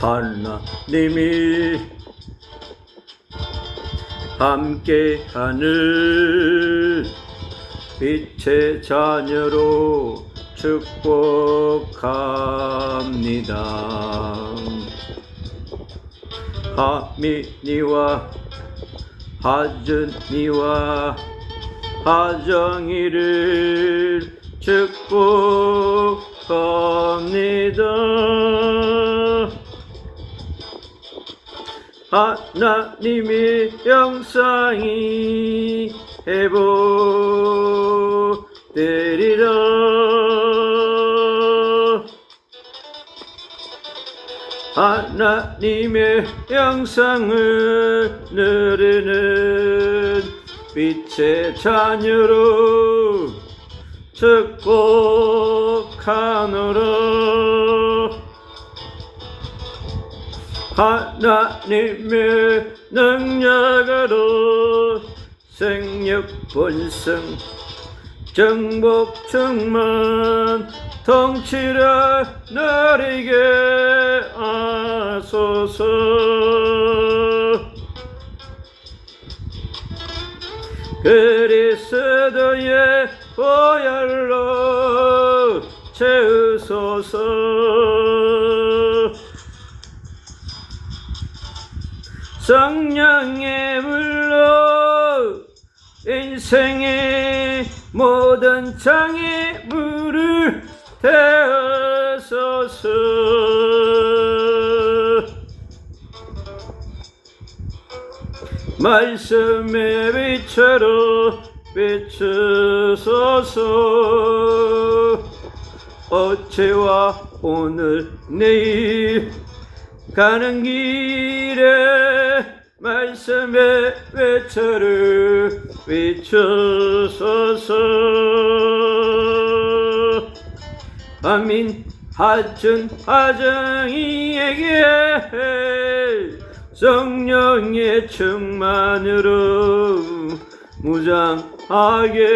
하나님이 함께하는 빛의 자녀로 축복합니다. 하민이와 하준이와 하정이를 축복합니다. 하나님의 영상이 회복되리라. 하나님의 영상을 누리는 빛의 자녀로 축복하노라. 하나님의 능력으로 생육 본성 정복 충만 통치를 누리게 하소서. 그리스도의 보혈로 채우소서 성령의 물로 인생의 모든 장애 물을 태우소서 말씀의 빛으로 비추소서. 어제와 오늘 내일 가는 길에 말씀의 외쳐를 비추소서. 아민 하준 하정이에게 성령의 충만으로 무장하게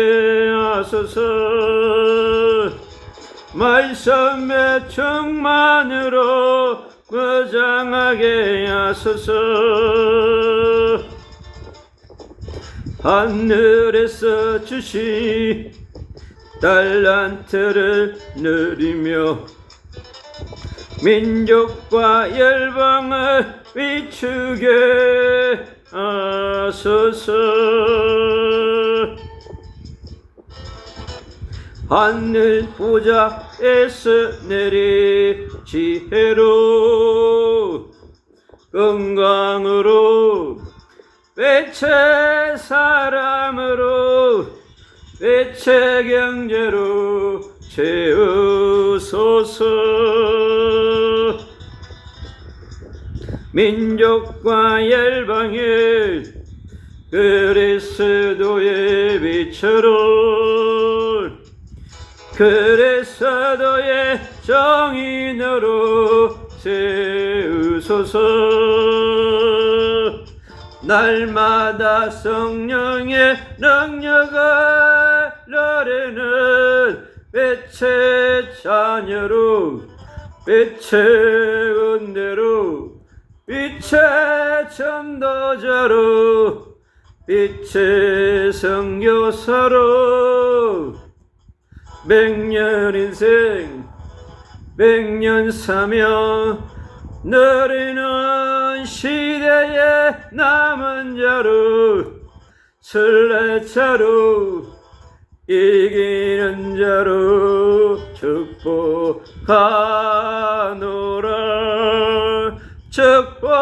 하소서. 말씀의 충만으로 무장하게 하소서 하늘에서 주신 달란트를 누리며 민족과 열방을 비추게 하소서 하늘 보좌에서 내리 지혜로 건강으로 배체 사람으로 배체 경제로 채우소서. 민족과 열방을 그리스도의 빛으로 그리스도의 정인으로 세우소서. 날마다 성령의 능력을 나르는 빛의 자녀로 빛의 은혜로 빛의 전도자로 빛의 성교사로 백년 인생 백년 사명 느리는 시대의 남은 자로 순례자로 이기는 자로 축복하노라 축복하노라